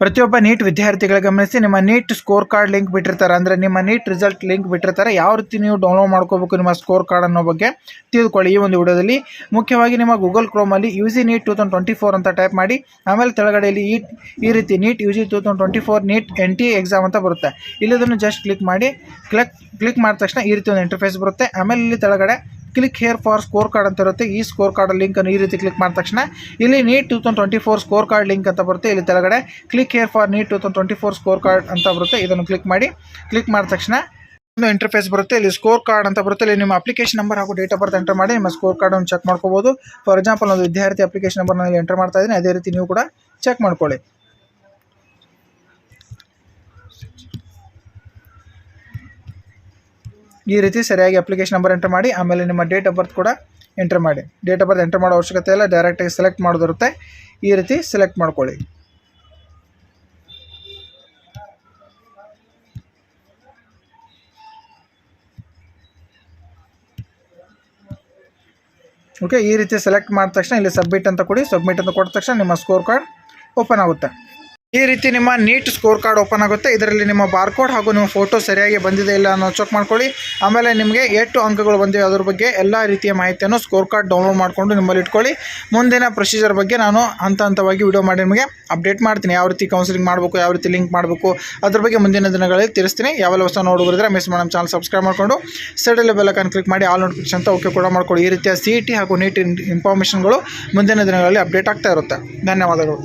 ಪ್ರತಿಯೊಬ್ಬ ನೀಟ್ ವಿದ್ಯಾರ್ಥಿಗಳ ಗಮನಿಸಿ ನಿಮ್ಮ ನೀಟ್ ಸ್ಕೋರ್ ಕಾರ್ಡ್ ಲಿಂಕ್ ಬಿಟ್ಟಿರ್ತಾರೆ. ಅಂದರೆ ನಿಮ್ಮ ನೀಟ್ ರಿಸಲ್ಟ್ ಲಿಂಕ್ ಬಿಟ್ಟಿರ್ತಾರೆ. ಯಾವ ರೀತಿ ನೀವು ಡೌನ್ಲೋಡ್ ಮಾಡ್ಕೋಬೇಕು ನಿಮ್ಮ ಸ್ಕೋರ್ ಕಾರ್ಡ್ ಅನ್ನೋ ಬಗ್ಗೆ ತಿಳಿದುಕೊಳ್ಳಿ ಈ ಒಂದು ವಿಡಿಯೋದಲ್ಲಿ. ಮುಖ್ಯವಾಗಿ ನಿಮ್ಮ Google ಕ್ರೋಮಲ್ಲಿ U G NEET two thousand twenty four ಅಂತ ಟೈಪ್ ಮಾಡಿ, ಆಮೇಲೆ ತೆಳಗಡೆಯಲ್ಲಿ ಈ ಈ ರೀತಿ NEET U G two thousand twenty four NEET N T exam ಅಂತ ಬರುತ್ತೆ. ಇಲ್ಲದನ್ನು ಜಸ್ಟ್ ಕ್ಲಿಕ್ ಮಾಡಿ ಕ್ಲಿಕ್ ಕ್ಲಿಕ್ ಮಾಡಿದ ತಕ್ಷಣ ಈ ರೀತಿ ಒಂದು ಇಂಟರ್ಫೇಸ್ ಬರುತ್ತೆ. ಆಮೇಲೆ ಇಲ್ಲಿ ಕೆಳಗಡೆ click here for score card ಅಂತ ಇರುತ್ತೆ. ಈ ಸ್ಕೋರ್ ಕಾರ್ಡ್ ಲಿಂಕನ್ನು ಈ ರೀತಿ ಕ್ಲಿಕ್ ಮಾಡಿದ ತಕ್ಷಣ ಇಲ್ಲಿ NEET two thousand twenty four score card link ಅಂತ ಬರುತ್ತೆ. ಇಲ್ಲಿ ಕೆಳಗಡೆ click here for NEET two thousand twenty four score card ಅಂತ ಬರುತ್ತೆ. ಇದನ್ನು ಕ್ಲಿಕ್ ಮಾಡಿ. ಕ್ಲಿಕ್ ಮಾಡಿದ ತಕ್ಷಣ ಇಂಟರ್ಫೇಸ್ ಬರುತ್ತೆ. ಇಲ್ಲಿ ಸ್ಕೋರ್ ಕಾರ್ಡ್ ಅಂತ ಬರುತ್ತೆ. ಇಲ್ಲಿ ನಿಮ್ಮ ಅಪ್ಲಿಕೇಶನ್ ನಂಬರ್ ಹಾಗೂ ಡೇಟ್ ಆಫ್ ಬರ್ತ್ ಎಂಟರ್ ಮಾಡಿ ನಿಮ್ಮ ಸ್ಕೋರ್ ಕಾರ್ಡನ್ನು ಚೆಕ್ ಮಾಡ್ಕೋಬೋದು. ಫಾರ್ ಎಕ್ಸಾಂಪಲ್ ಒಂದು ವಿದ್ಯಾರ್ಥಿ ಅಪ್ಲಿಕೇಶನ್ ನಂಬರ್ ನಾನು ಎಂಟರ್ ಮಾಡ್ತಾ ಇದ್ದೀನಿ. ಅದೇ ರೀತಿ ನೀವು ಕೂಡ ಚೆಕ್ ಮಾಡ್ಕೊಳ್ಳಿ. ಈ ರೀತಿ ಸರಿಯಾಗಿ ಅಪ್ಲಿಕೇಶನ್ ನಂಬರ್ ಎಂಟರ್ ಮಾಡಿ, ಆಮೇಲೆ ನಿಮ್ಮ ಡೇಟ್ ಆಫ್ ಬರ್ತ್ ಕೂಡ ಎಂಟರ್ ಮಾಡಿ. ಡೇಟ್ ಆಫ್ ಬರ್ತ್ ಎಂಟರ್ ಮಾಡೋ ಅವಶ್ಯಕತೆ ಇಲ್ಲ ಡೈರೆಕ್ಟಾಗಿ ಸೆಲೆಕ್ಟ್ ಮಾಡೋದಿರುತ್ತೆ. ಈ ರೀತಿ ಸೆಲೆಕ್ಟ್ ಮಾಡ್ಕೊಳ್ಳಿ. ಓಕೆ ಈ ರೀತಿ ಸೆಲೆಕ್ಟ್ ಮಾಡಿದ ತಕ್ಷಣ ಇಲ್ಲಿ ಸಬ್ಮಿಟ್ ಅಂತ ಕೊಡಿ. ಸಬ್ಮಿಟ್ ಅಂತ ಕೊಟ್ಟ ತಕ್ಷಣ ನಿಮ್ಮ ಸ್ಕೋರ್ ಕಾರ್ಡ್ ಓಪನ್ ಆಗುತ್ತೆ. ಈ ರೀತಿ ನಿಮ್ಮ ನೀಟ್ ಸ್ಕೋರ್ ಕಾರ್ಡ್ ಓಪನ್ ಆಗುತ್ತೆ. ಇದರಲ್ಲಿ ನಿಮ್ಮ ಬಾರ್ಕೋಡ್ ಹಾಗೂ ನಿಮ್ಮ ಫೋಟೋ ಸರಿಯಾಗಿ ಬಂದಿದೆ ಇಲ್ಲ ಅನ್ನೋ ಚೆಕ್ ಮಾಡ್ಕೊಳ್ಳಿ. ಆಮೇಲೆ ನಿಮಗೆ ಎಷ್ಟು ಅಂಕಗಳು ಬಂದಿವೆ. ಅದ್ರ ಬಗ್ಗೆ ಎಲ್ಲ ರೀತಿಯ ಮಾಹಿತಿಯನ್ನು ಸ್ಕೋರ್ ಕಾರ್ಡ್ ಡೌನ್ಲೋಡ್ ಮಾಡಿಕೊಂಡು ನಿಮ್ಮಲ್ಲಿ ಇಟ್ಕೊಳ್ಳಿ. ಮುಂದಿನ ಪ್ರೊಸೀಜರ್ ಬಗ್ಗೆ ನಾನು ಹಂತ ಹಂತವಾಗಿ ವಿಡಿಯೋ ಮಾಡಿ ನಿಮಗೆ ಅಪ್ಡೇಟ್ ಮಾಡ್ತೀನಿ. ಯಾವ ರೀತಿ ಕೌನ್ಸಿಲಿಂಗ್ ಮಾಡಬೇಕು, ಯಾವ ರೀತಿ ಲಿಂಕ್ ಮಾಡಬೇಕು, ಅದ್ರ ಬಗ್ಗೆ ಮುಂದಿನ ದಿನಗಳಲ್ಲಿ ತಿಳಿಸ್ತೀನಿ. ಯಾವೆಲ್ಲ ಹೊಸ ನೋಡಿದ್ರೆ ಮಿಸ್ ಮಾಡಿ ಚಾನಲ್ ಸಬ್ಸ್ಕ್ರೈಬ್ ಮಾಡಿಕೊಂಡು ಸೈಡಲ್ಲಿ ಬೆಲ್ಲಕನ್ ಕ್ಲಿಕ್ ಮಾಡಿ ಆಲ್ ನೋಟಿಫಿಕೇಶನ್ ಅಂತ ಓಕೆ ಕೂಡ ಮಾಡ್ಕೊಳ್ಳಿ. ಈ ರೀತಿಯ ಸಿ ಇ ಟಿ ಹಾಗೂ ನೀಟ್ ಇನ್ಫಾರ್ಮೇಷನ್ಗಳು ಮುಂದಿನ ದಿನಗಳಲ್ಲಿ ಅಪ್ಡೇಟ್ ಆಗ್ತಾ ಇರುತ್ತೆ. ಧನ್ಯವಾದಗಳು.